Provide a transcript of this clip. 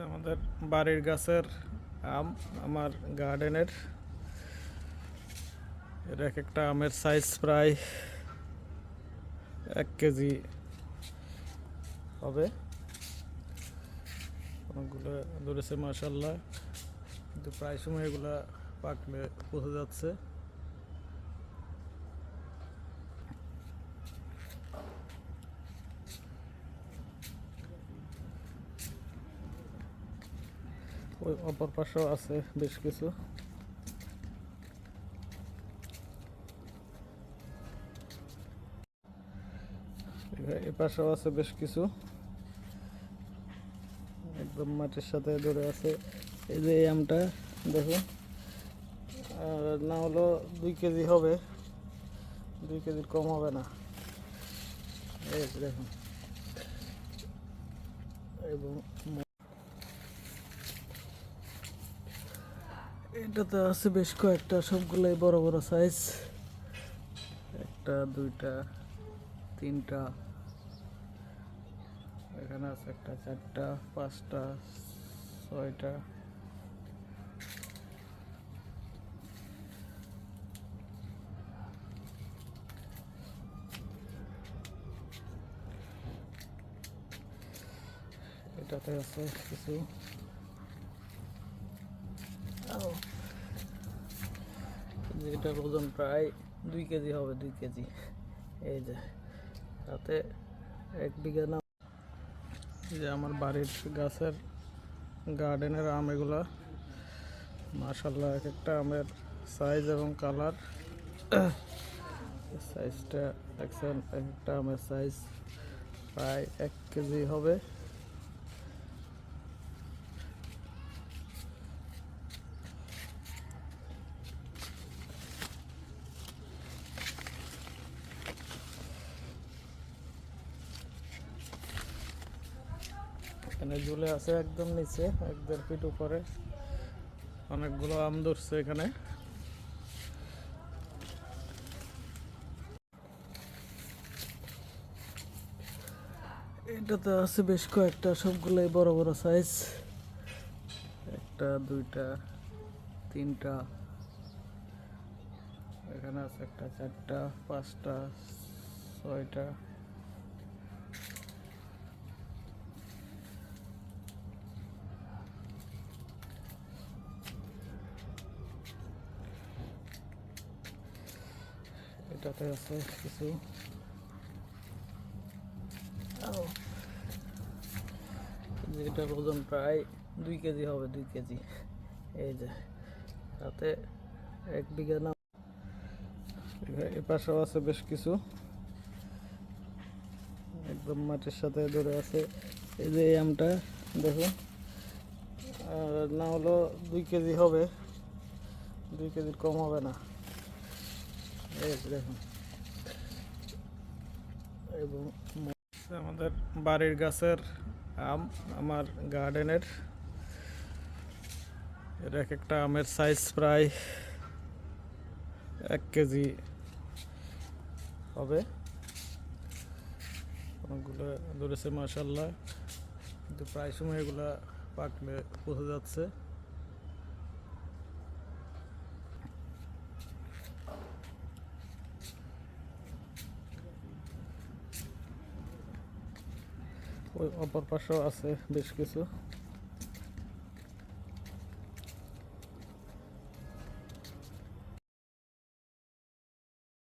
আমাদের বাড়ির গাছের আম, আমার গার্ডেনের এর এক একটা আমের সাইজ প্রায় এক কেজি হবে। অনেকগুলো ধরেছে মাসাল্লাহ কিন্তু প্রায় সময় এগুলা পাকলে পচে যাচ্ছে। ওই অপর পাশেও আছে বেশ কিছু। এ- পাশেও আছে বেশ কিছু। একদম মাটির সাথে ধরে আছে এই যে এই আমটা দেখুন আর না হলো দুই কেজি হবে। দুই কেজির কম হবে না। এই দেখুন এবং এটাতে আছে বেশ কয়েকটা, সবগুলোই বড় বড় সাইজ একটা, দুইটা, তিনটা। এখানে আছে একটা, চারটা, পাঁচটা, ছয়টা। এটাতে আছে কিছু। এটার ওজন প্রায় দুই কেজি হবে, দুই কেজি। এই যে, তাতে এক বিঘা না যে আমার বাড়ির গাছের গার্ডেনের আম এগুলা। মাশাল্লাহ এক একটা আমের সাইজ এবং কালার সাইজটা দেখছেন, এক একটা আমের সাইজ প্রায় এক কেজি হবে। এখানে ঝুলে আছে একদম নিচে, এক দেড় ফিট উপরে। অনেকগুলো আম ধরছে এখানে। এটাতে আছে বেশ কয়েকটা, সবগুলোই বড় বড় সাইজ একটা, দুইটা, তিনটা। এখানে আছে একটা, চারটা, পাঁচটা, ছয়টা। এটাতে আছে কিছু এটার ওজন প্রায় দুই কেজি হবে দুই কেজি এই যে তাতে এক বিঘা না এ পাশেও আছে বেশ কিছু একদম মাটির সাথে ধরে আছে এই যে এই আমটা দেখুন আর না হলো দুই কেজি হবে দুই কেজির কম হবে না দেখুন। এবং আমাদের বাড়ির গাছের আম, আমার গার্ডেনের এর এক একটা আমের সাইজ প্রায় এক কেজি হবে। অনেকগুলো ধরেছে মাসাল্লাহ কিন্তু প্রায় সময় এগুলা পাকলে পচে যাচ্ছে। ওই অপর পাশেও আছে বেশ কিছু।